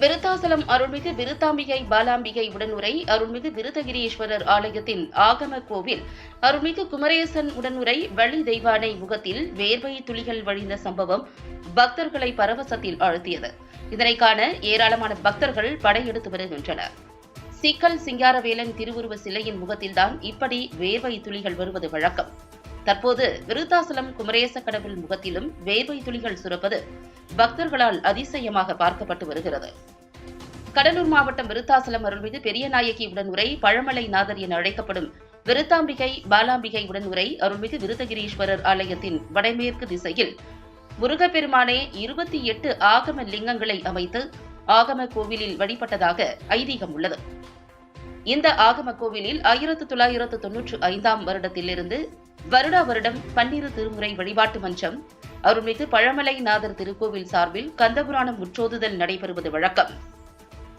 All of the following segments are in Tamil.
விருத்தாசலம் அருள்மிகு விருத்தாம்பிகை பாலாம்பிகை உடனுரை அருள்மிகு விருத்தகிரீஸ்வரர் ஆலயத்தின் ஆகம கோவில் அருள்மிகு குமரேசன் உடனுரை வள்ளி தெய்வானை முகத்தில் வேர்வை துளிகள் வழிந்த சம்பவம் பக்தர்களை பரவசத்தில் ஆழ்த்தியது. இதனை காண ஏராளமான பக்தர்கள் படையெடுத்து வருகின்றனர். சிக்கல் சிங்காரவேலன் திருவுருவ சிலையின் முகத்தில்தான் இப்படி வேர்வை துளிகள் வருவது வழக்கம். தற்போது விருத்தாசலம் குமரேச கடவுள் முகத்திலும் வேர்வை துளிகள் சுரப்பது பக்தர்களால் அதிசயமாக பார்க்கப்பட்டு வருகிறது. கடலூர் மாவட்டம் விருத்தாசலம் அருள்மிகு பெரியநாயகி உடனுரை பழமலை நாதர் என அழைக்கப்படும் விருத்தாம்பிகை பாலாம்பிகை உடனுரை அருள்மிகு விருதகிரீஸ்வரர் ஆலயத்தின் வடமேற்கு திசையில் முருகப்பெருமானே இருபத்தி எட்டு ஆகம லிங்கங்களை அமைத்து ஆகம கோவிலில் வழிபட்டதாக ஐதீகம் உள்ளது. இந்த ஆகம கோவிலில் ஆயிரத்து தொள்ளாயிரத்து தொன்னூற்று ஐந்தாம் வருடத்திலிருந்து வருடா வருடம் பன்னிரு திருமுறை வழிபாட்டு மன்றம் அருள்மிகு பழமலை நாதர் திருக்கோவில் சார்பில் கந்தபுராணம் முற்றோதுதல் நடைபெறுவது வழக்கம்.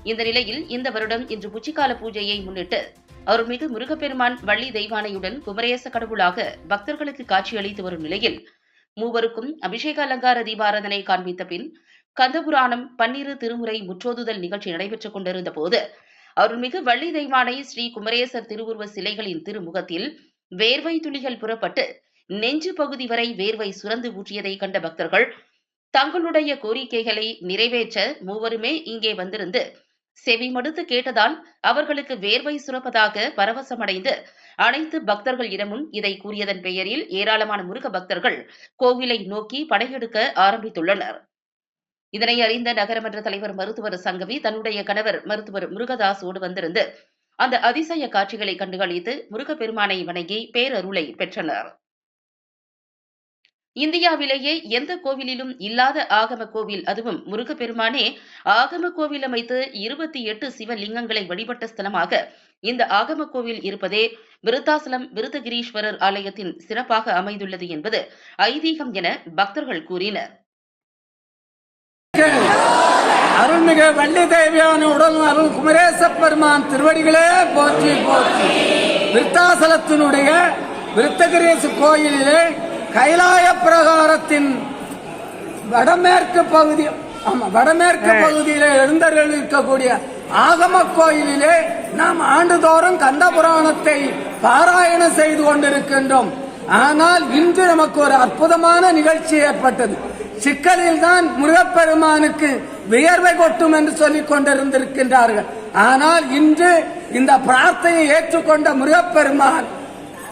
இந்த நிலையில் இந்த வருடம் இன்று புச்சிக்கால பூஜையை முன்னிட்டு அருள்மிகு முருகப்பெருமான் வள்ளி தெய்வானையுடன் குமரேச கடவுளாக பக்தர்களுக்கு காட்சியளித்து வரும் நிலையில் மூவருக்கும் அபிஷேக அலங்கார தீபாராதனை காண்பித்த பின் கந்தபுராணம் பன்னிரு திருமுறை முற்றோதுதல் நிகழ்ச்சி நடைபெற்றுக் கொண்டிருந்த போது அருள்மிகு வள்ளி தெய்வானை ஸ்ரீ குமரேசர் திருவுருவ சிலைகளின் திருமுகத்தில் வேர்வை துளிகள் புறப்பட்டு நெஞ்சு பகுதி வரை வேர்வை சுரந்து ஊற்றியதை கண்ட பக்தர்கள் தங்களுடைய கோரிக்கைகளை நிறைவேற்ற மூவருமே இங்கே வந்திருந்து செவி மடுத்து கேட்டதால் அவர்களுக்கு வேர்வை சுரப்பதாக பரவசமடைந்து அனைத்து பக்தர்கள் இடமும் இதை கூறியதன் பெயரில் ஏராளமான முருக பக்தர்கள் கோவிலை நோக்கி படையெடுக்க ஆரம்பித்துள்ளனர். இதனை அறிந்த நகரமன்ற தலைவர் மருத்துவர் சங்கவி தன்னுடைய கணவர் மருத்துவர் முருகதாஸோடு வந்திருந்து அந்த அதிசய காட்சிகளை கண்டுகளித்து முருகப்பெருமானை வணங்கி பேரருளை பெற்றனர். இந்தியாவிலேயே எந்த கோவிலிலும் இல்லாத ஆகம கோவில் அதுவும் முருகப்பெருமானே ஆகம கோவில் அமைத்து இருபத்தி எட்டு சிவலிங்கங்களை வழிபட்ட ஸ்தலமாக இந்த ஆகம கோவில் இருப்பதே விருத்தாசலம் விருத்தகிரீஸ்வரர் ஆலயத்தின் சிறப்பாக அமைந்துள்ளது என்பது ஐதீகம் என பக்தர்கள் கூறினர். அருள்மிகு வள்ளி தேவியான உடல் அருள் குமரேச பெருமான் திருவடிகளே போற்றி போற்றி. விருத்தாசலத்தினுடைய விருத்தகிரேசு கோயிலிலே கைலாய பிரகாரத்தின் வடமேற்கு பகுதி ஆமா வடமேற்கு பகுதியிலே எழுந்தருள் இருக்கக்கூடிய ஆகம கோயிலிலே நாம் ஆண்டுதோறும் கந்த புராணத்தை பாராயணம் செய்து கொண்டிருக்கின்றோம். ஆனால் இன்று நமக்கு ஒரு அற்புதமான நிகழ்ச்சி ஏற்பட்டது. சிக்கலில் தான் முருகப்பெருமானுக்கு வியர்வை கொட்டும் என்று சொல்லிக் கொண்டிருந்திருக்கின்றார்கள். ஆனால் இன்று இந்த பிரார்த்தனையை ஏற்றுக்கொண்ட முருகப்பெருமான்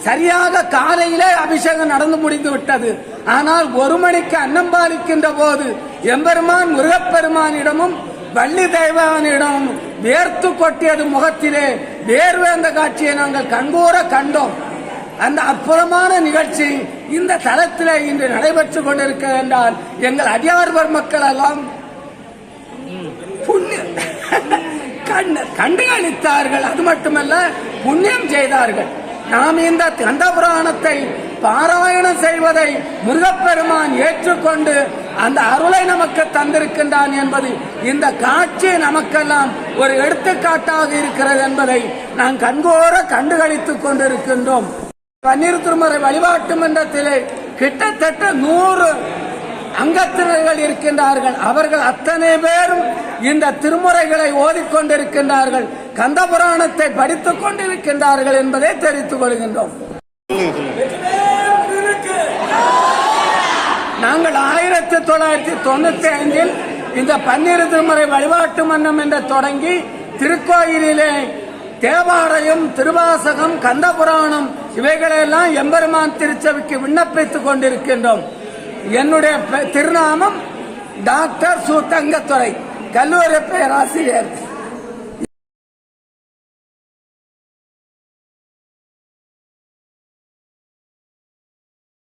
சரியாக காலையிலே அபிஷேகம் நடந்து முடிந்து விட்டது. ஆனால் ஒரு மணிக்கு அன்னம் பாலிக்கின்ற போது எம்பெருமான் முருகப்பெருமானிடமும் வள்ளி தெய்வானிடமும் வேர்த்து கொட்டியது முகத்திலே வேர்வை அந்த காட்சியை நாங்கள் கண்கூற கண்டோம். அந்த அற்புதமான நிகழ்ச்சி இந்த தளத்திலே இன்று நடைபெற்றுக் கொண்டிருக்கிறது என்றால் எங்கள் அடியார்வர் மக்கள் எல்லாம் புண்ணியம் கண்டு கண்டுகளித்தார்கள் அது மட்டுமல்ல புண்ணியம் செய்தார்கள். நாம் இந்த கந்த புராணத்தை பாராயணம் செய்வதை முருகப்பெருமான் ஏற்றுக்கொண்டு அந்த அருளை நமக்கு தந்திருக்கின்றான் என்பது இந்த காட்சி நமக்கெல்லாம் ஒரு எடுத்துக்காட்டாக இருக்கிறது என்பதை நாம் கண்கோர கண்டுகளித்துக் கொண்டிருக்கின்றோம். பன்னீர் திருமறை வழிபாட்டு மன்றத்திலே கிட்டத்தட்ட நூறு அங்கத்தினர்கள் இருக்கின்றார்கள். அவர்கள் அத்தனை பேரும் இந்த திருமுறைகளை ஓதிக்கொண்டிருக்கின்றார்கள். கந்த புராணத்தை படித்துக் கொண்டிருக்கின்றார்கள் என்பதை தெரிவித்துக் கொள்கின்றோம். நாங்கள் ஆயிரத்தி தொள்ளாயிரத்தி தொண்ணூத்தி ஐந்தில் இந்த பன்னீர் திருமுறை வழிபாட்டு மன்றம் என்று தொடங்கி திருக்கோயிலிலே தேவாலயம் திருவாசகம் கந்த புராணம் இவைகளெல்லாம் எம்பெருமான் திருச்சபைக்கு விண்ணப்பித்துக் கொண்டிருக்கின்றோம். என்னுடைய பெ- திருநாமம் டாக்டர் சு கல்லூரி பேராசிரியர்.